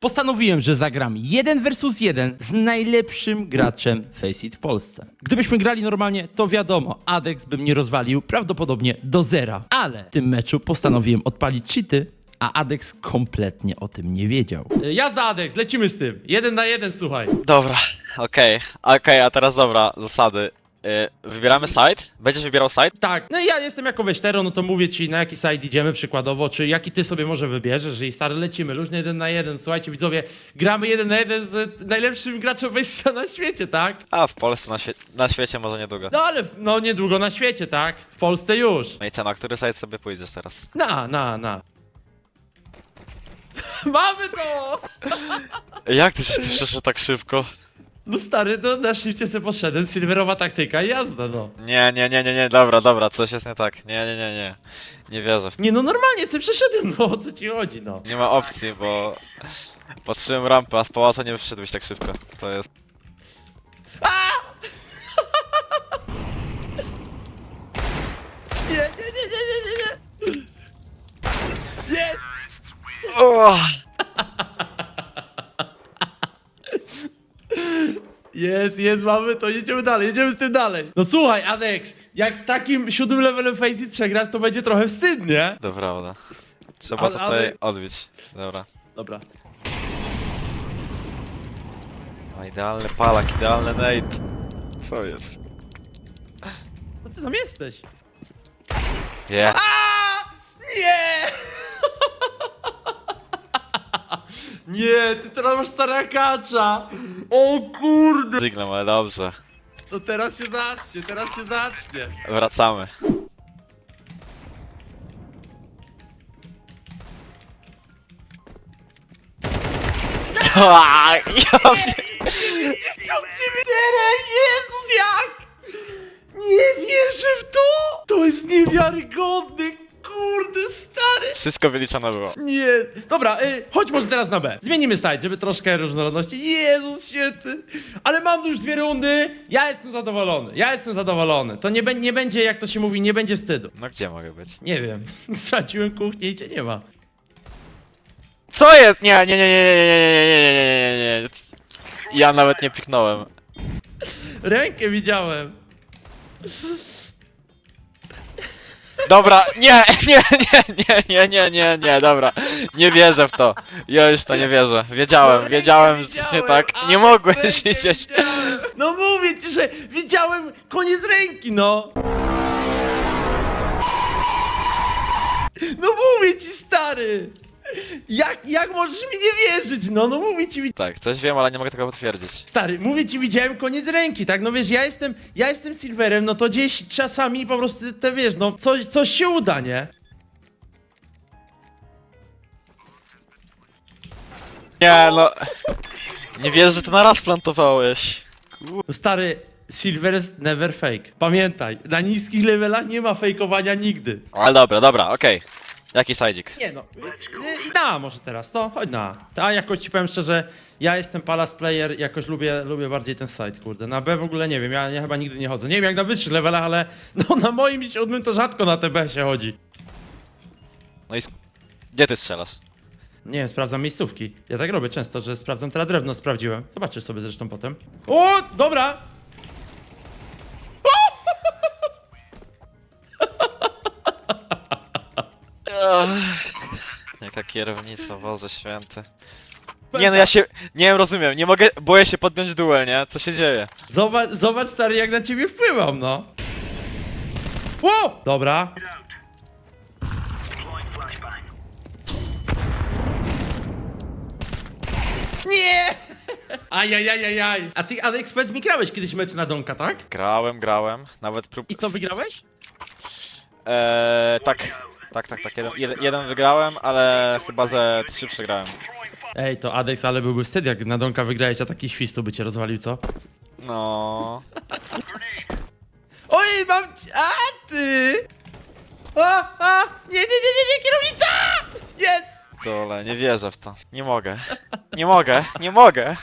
Postanowiłem, że zagram jeden versus jeden z najlepszym graczem Faceit w Polsce. Gdybyśmy grali normalnie, to wiadomo, Adex by mnie rozwalił prawdopodobnie do zera. Ale w tym meczu postanowiłem odpalić cheaty, a Adex kompletnie o tym nie wiedział. Jazda Adex, lecimy z tym. Jeden na jeden, słuchaj. Dobra, okej, okej, a teraz dobra, zasady. Y, wybieramy site? Będziesz wybierał site? Tak, no i ja jestem jako weźtero, no to mówię ci na jaki side idziemy przykładowo, czy jaki ty sobie może wybierzesz, i stary lecimy, luźny jeden na jeden. Słuchajcie widzowie, gramy jeden na jeden z najlepszym graczem Faceita na świecie, tak? A, w Polsce, na, świe na świecie może niedługo. No ale no niedługo na świecie, tak? W Polsce już. No i co, na który site sobie pójdziesz teraz? Na, na, na. Mamy to! Jak ty się ty przeszedł tak szybko? No stary, no na szybcie sobie poszedłem, silverowa taktyka i jazda, no. Nie, nie, nie, nie, nie, dobra, dobra, coś jest nie tak. Nie, nie, nie, nie. Nie wierzę w to. Nie no normalnie sobie przeszedłem, no o co ci chodzi, no. Nie ma opcji, bo... Patrzyłem rampę, a z pałaca nie wyszedłeś tak szybko. To jest... Nie, nie, nie, nie, nie, nie, nie. Jest! O! Jest, jest, mamy to, jedziemy dalej, jedziemy z tym dalej. No słuchaj, Adex, jak z takim siódmym levelem Faceit przegrasz, to będzie trochę wstyd, nie? To prawda. Trzeba Ale- to ale- tutaj odbić. Dobra. Dobra. O, idealny palak, idealny nade. Co jest? No ty tam jesteś. Nie. A! Nie! Nie, ty teraz masz starakacza. O kurde. Dygnę, ale dobrze. To teraz się zacznie, teraz się zacznie. Wracamy. Ja pie- Chciał ciebie Derek, Jezus jak! Nie wierzę w to! To jest niewiarygodne, kurde stary! Wszystko wyliczone było. Nie, dobra, y, chodź może teraz na B. Zmienimy slajd, żeby troszkę różnorodności. Jezus święty! Ale mam tu już dwie rundy, ja jestem zadowolony, ja jestem zadowolony. To nie, bę- nie będzie, jak to się mówi, nie będzie wstydu. No gdzie mogę być? Nie wiem, straciłem kuchnię i cię nie ma. Co jest? Nie, nie, nie, nie, nie, nie, nie, nie, nie, nie, nie, nie. Ja nawet nie piknąłem. Rękę widziałem. Dobra, nie, nie, nie, nie, nie, nie, nie, nie, dobra. Nie wierzę w to. Ja już to nie wierzę. Wiedziałem, Rękę wiedziałem, że tak. Nie mogłeś rękę widzieć. No mówię ci, że widziałem koniec ręki, no. No mówię ci, stary. Jak, jak możesz mi nie wierzyć, no, no mówię ci, Tak, coś wiem, ale nie mogę tego potwierdzić. stary, mówię ci, widziałem koniec ręki, tak, no wiesz, ja jestem, ja jestem silverem, no to gdzieś czasami po prostu, te wiesz, no, coś, coś się uda, nie? Nie, no. Nie wierzę, że to na raz plantowałeś. No stary, silver is never fake. Pamiętaj, na niskich levelach nie ma fejkowania nigdy. Ale dobra, dobra, okej. Jaki sajdzik? Nie no, i- i na może teraz, to chodź na. A jakoś ci powiem szczerze, ja jestem Palace player, jakoś lubię, lubię bardziej ten site, kurde. Na B w ogóle nie wiem, ja, ja chyba nigdy nie chodzę. Nie wiem jak na wyższych levelach, ale no na moim siódmym to rzadko na TB się chodzi. No i sk- gdzie ty strzelasz? Nie wiem, sprawdzam miejscówki. Ja tak robię często, że sprawdzam, teraz drewno sprawdziłem. Zobaczysz sobie zresztą potem. O, dobra! Jaka kierownica, Boże święty. Nie no, ja się, nie wiem, rozumiem, nie mogę, boję się podjąć duel, nie? Co się dzieje? Zobacz, zobacz stary jak na ciebie wpływam, no. Ło! Dobra. Nie! Ajajajajaj. A ty, Alex, powiedz mi, grałeś kiedyś mecz na Donka, tak? Grałem, grałem, nawet prób... I co, wygrałeś? Eee, tak, tak, tak, tak, jeden, jeden, jeden wygrałem, ale chyba ze trzy przegrałem. Ej, to Adex, ale byłby wstyd, jak na Donka wygrałeś, a taki świstu by cię rozwalił, co? No... Oj, mam ci... A, ty! A, a! Nie, nie, nie, nie, nie, kierownica! Jest! Dole, nie wierzę w to. Nie mogę. Nie mogę, nie mogę.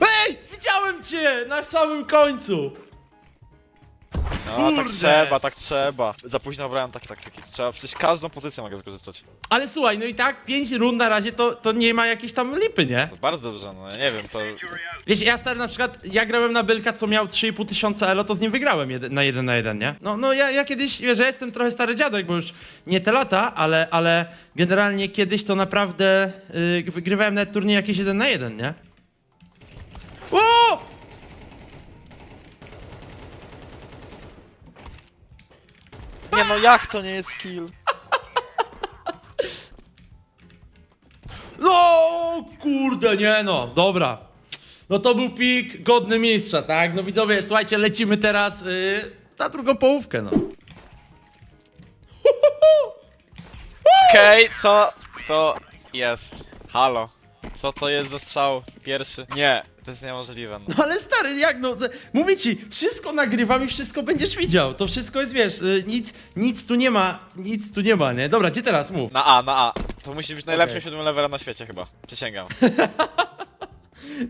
Ej! Widziałem cię! Na samym końcu! No Kurde. tak trzeba, tak trzeba. Za późno obrałem takie taktyki. Trzeba przecież każdą pozycję mogę wykorzystać. Ale słuchaj, no i tak 5 rund na razie to, to nie ma jakiejś tam lipy, nie? No bardzo dobrze, no ja nie wiem, to... Wiesz, ja stary na przykład, ja grałem na Bylka, co miał 3,5 tysiąca elo, to z nim wygrałem na jeden na jeden, nie? No, no ja, ja kiedyś, wiesz, ja jestem trochę stary dziadek, bo już nie te lata, ale, ale generalnie kiedyś to naprawdę yy, wygrywałem nawet turniej jakieś jeden na jeden, nie? O! Nie no, jak to nie jest kill? No kurde, nie no, dobra. No to był pik godny mistrza, tak? No widzowie, słuchajcie, lecimy teraz yy, na drugą połówkę, no. Okej, co to jest? Halo. Co to jest za strzał? Pierwszy? Nie, to jest niemożliwe. No. No ale stary, jak no, ze- mówię ci, wszystko nagrywam i wszystko będziesz widział. To wszystko jest, wiesz, y, nic, nic tu nie ma, nic tu nie ma, nie? Dobra, gdzie teraz? Mów. Na A, na A. To musi być najlepszy Okej. siódmy level na świecie chyba. Przysięgam.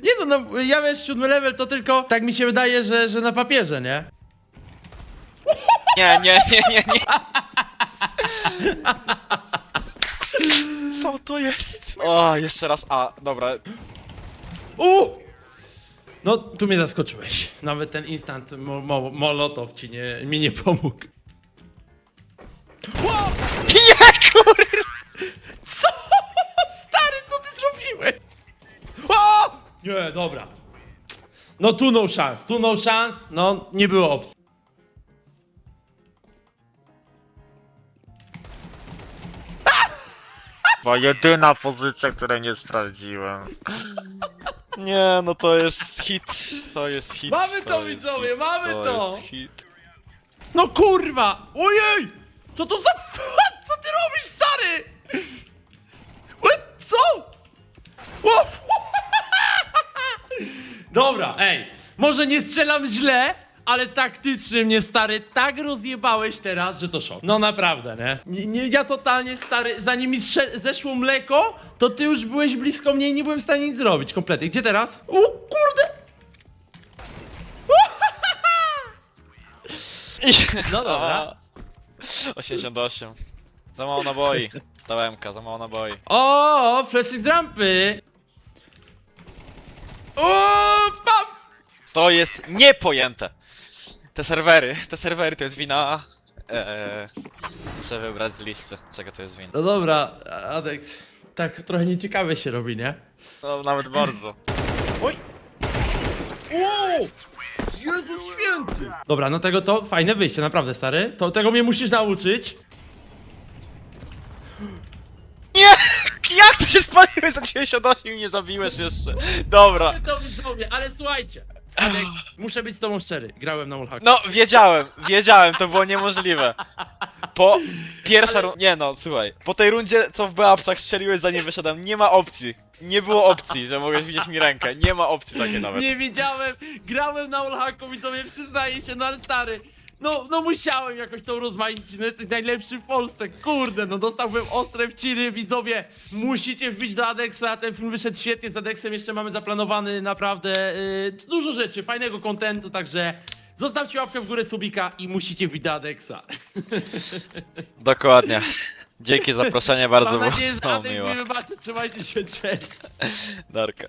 Nie no, no, ja wiesz, siódmy level to tylko, tak mi się wydaje, że, że na papierze, nie? Nie, nie, nie, nie, nie. Co to jest? O, jeszcze raz A. Dobra. U! No, tu mnie zaskoczyłeś. Nawet ten instant mo mo molotow ci nie, mi nie pomógł. Wow! Nie, kur... Co? Stary, co ty zrobiłeś? O! Nie, dobra. No tu no szans, tu no szans, no nie było opcji. Była jedyna pozycja, której nie sprawdziłem. Nie, no to jest hit. To jest hit. Mamy to, jest widzowie, hit, mamy to. jest hit. No kurwa! Ojej! Co to za... Co ty robisz, stary? Oj, co? Dobra, ej. Może nie strzelam źle, ale taktycznie mnie, stary, tak rozjebałeś teraz, że to szok. No naprawdę, nie? nie, nie ja totalnie, stary, zanim mi zsze- zeszło mleko, to ty już byłeś blisko mnie i nie byłem w stanie nic zrobić kompletnie. Gdzie teraz? O kurde! No dobra. A. 88. Za mało naboi. MK, za mało naboi. O, fleszek z rampy! O, pam! To jest niepojęte. Te serwery, te serwery to jest wina. Eee, muszę wybrać z listy, czego to jest wina. No dobra, Adex, tak trochę nieciekawe się robi, nie? No nawet bardzo. Oj! O! Jezus święty! Dobra, no tego to fajne wyjście, naprawdę stary. To tego mnie musisz nauczyć. Nie! Jak ty się spaliłeś za 98 i nie zabiłeś jeszcze? Dobra. Wy to widzowie, ale słuchajcie. Adex, muszę być z tobą szczery. Grałem na Wallhacku. No, wiedziałem, wiedziałem, to było niemożliwe. Po pierwsza runda. Nie no, słuchaj. Po tej rundzie, co w Beapsach strzeliłeś, zanim wyszedłem, nie ma opcji. Nie było opcji, że mogłeś widzieć mi rękę. Nie ma opcji takiej nawet. Nie wiedziałem, grałem na Wallhacku, widzowie, przyznaję się, no ale stary. No, no musiałem jakoś tą rozmaicić, no jesteś najlepszy w Polsce, kurde, no dostałbym ostre wciry, widzowie, musicie wbić do Adexa, ten film wyszedł świetnie, z Adexem jeszcze mamy zaplanowany naprawdę y, dużo rzeczy, fajnego kontentu, także zostawcie łapkę w górę subika i musicie wbić do Adexa. Dokładnie. Dzięki za zaproszenie, bardzo Mam było nadzieję, że miło. mi wybaczy, trzymajcie się, cześć. Darka.